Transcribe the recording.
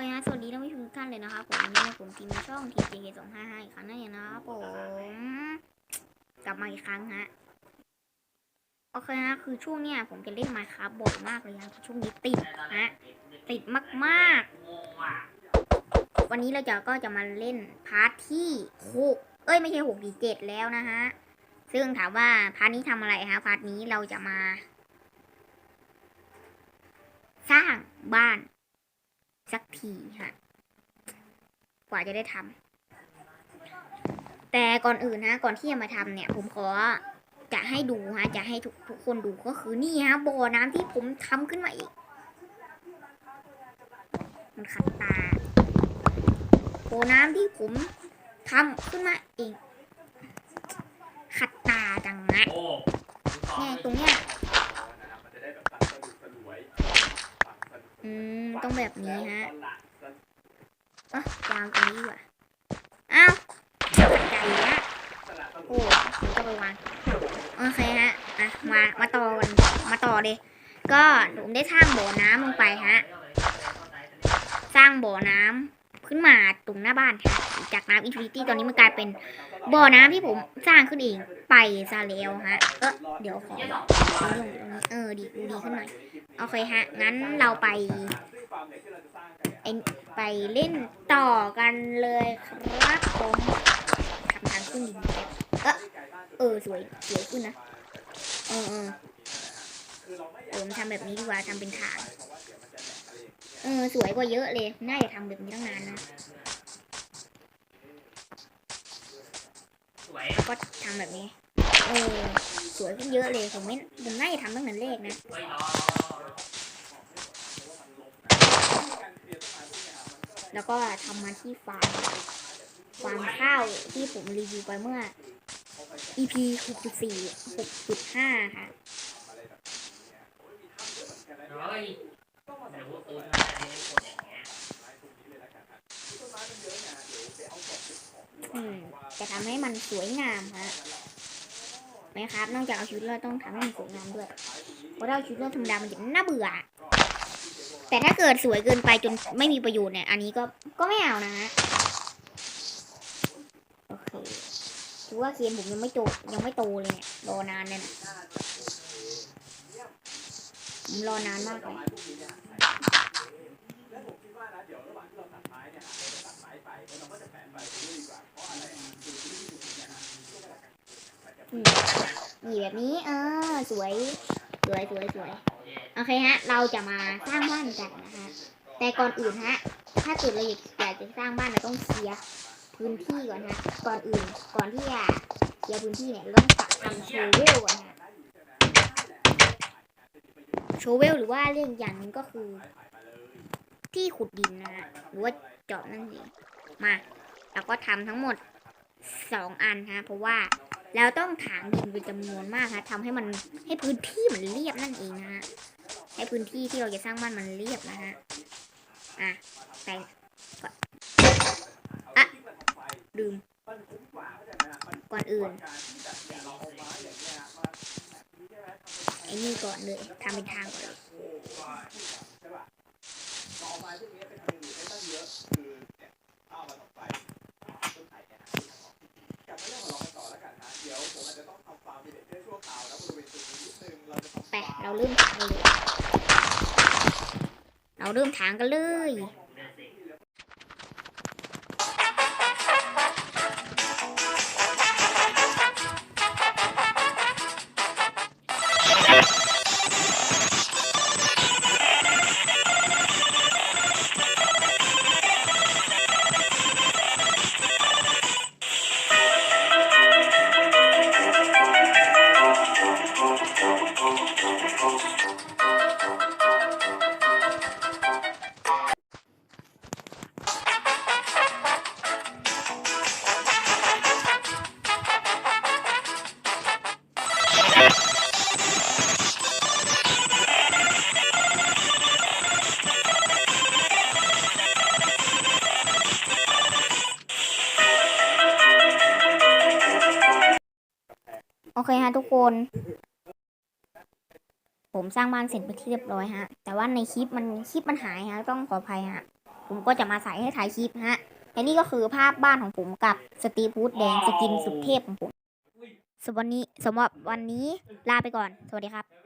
ก็นะสวัสดีท่านผู้ชมทุกท่านเลยนะคะผมวันนี้ผมทีมช่อง TJK 2 5 5อีกครั้งนั่นเองนะครับผมกลับมาอีกครั้งฮะโอเคนะคือช่วงเนี้ยผมจะเล่นมาครับบ่อยมากเลยนะช่วงนี้ติดฮะติดมากๆ วันนี้เราจะก็จะมาเล่นพาร์ทที่หกเอ้ยไม่ใช่หกดีเจ็ดแล้วนะฮะซึ่งถามว่าพาร์ทนี้ทำอะไรฮะพาร์ทนี้เราจะมา สร้างบ้าน สักทีฮะกว่าจะได้ทำแต่ก่อนอื่นฮะก่อนที่จะมาทำเนี่ย ผมขอจะให้ดูฮะ จะให้ทุกทุกคนดูก็คือนี่ฮะบ่อน้ำที่ผมทำขึ้นมาอีก มันขัดตาบ่อน้ำที่ผมทำขึ้นมาเอง ขัดตาจังนะโอ้เนี่ยตรงเนี้ย อืม ต้องแบบนี้ฮะอะวางตรงนี้ดีกว่าอ้าวขัดใจละโอ้ผมก็ไปวางโอเคฮะอะมามาต่อกันมาต่อเลยก็ผมได้สร้างบ่อน้ำลงไปฮะ สร้างบ่อน้ำขึ้นมาตรงหน้าบ้านฮะ จากน้ำอินฟินิตี้ตอนนี้มันกลายเป็นบ่อน้ำที่ผมสร้างขึ้นเองไปซะแล้วฮะ เออเดี๋ยวขอลงตรงนี้เออดีดูดีขึ้นหน่อย โอเคฮะ งั้นเราไปไอ้ไปเล่นต่อกันเลยครับผมทำทางขึ้นดินเออเออสวยสวยขึ้นนะ เออเออเออมทำแบบนี้ดีกว่าทำเป็นทาง เออสวยกว่าเยอะเลย น่าจะทำแบบนี้ตั้งนานนะสวยก็ทำแบบนี้ เออ สวยขึ้นเยอะเลยผมไม่ผมน่าจะทำตั้งแต่แรกนะ เฮ้ยรอ แล้วก็ทำมาที่ฟาร์มฟาร์มข้าวที่ผมรีวิวไปเมื่อ EP 64 6.5 ค่ะเฮ้ยเดี๋ยวกูซื้อมาอันนี้คนอย่างเงี้ยจะทำให้มันสวยงามฮะไหมครับ นอกจากเอาชีวิตรอดต้องทำให้มันสวยงามด้วย เพราะถ้าเอาชีวิตรอดธรรมดามันจะน่าเบื่อ แต่ถ้าเกิดสวยเกินไปจนไม่มีประโยชน์เนี่ย อันนี้ก็ก็ไม่เอานะฮะโอเคถือว่าเคียนผมยังไม่โตยังไม่โตเลยเนี่ยรอนานเนี่ยนะผมรอนานมากเลยอืมนี่แบบนี้เออสวย สวยสวยสวย โอเคฮะ เราจะมาสร้างบ้านกันนะฮะแต่ก่อนอื่นฮะ ถ้าเกิดเราอยากอยากจะสร้างบ้านเราต้องเคลียร์พื้นที่ก่อนฮะ ก่อนอื่น ก่อนที่จะเคลียร์พื้นที่เนี่ยเราต้องทำโชเวลก่อนฮะ โชเวลหรือว่าเรียกอีกอย่างนึงก็คือ ที่ขุดดินนะฮะ หรือว่าเจาะนั่นเอง มาเราก็ทำทั้งหมดสองอันฮะ เพราะว่าเราต้องถางดินเป็นจำนวนมากฮะทำให้มันให้พื้นที่มันเรียบนั่นเองนะฮะ ให้พื้นที่ที่เราจะสร้างบ้านมันเรียบนะฮะ อะแต่งก่อนอะลืมก่อนอื่นไอ้นี่ก่อนเลยทำเป็นทางก่อนเลยไปเราเริ่ม เราเริ่มทางกันเลย โอเคฮะทุกคน ผมสร้างบ้านเสร็จไปที่เรียบร้อยฮะ แต่ว่าในคลิปมันคลิปมันหายฮะ ต้องขออภัยฮะ ผมก็จะมาใส่ให้ถ่ายคลิปฮะและนี่ก็คือภาพบ้านของผมกับสตีฟูดแดงสกินสุดเทพของผมสวันนี้สำหรับวันนี้ลาไปก่อน สวัสดีครับ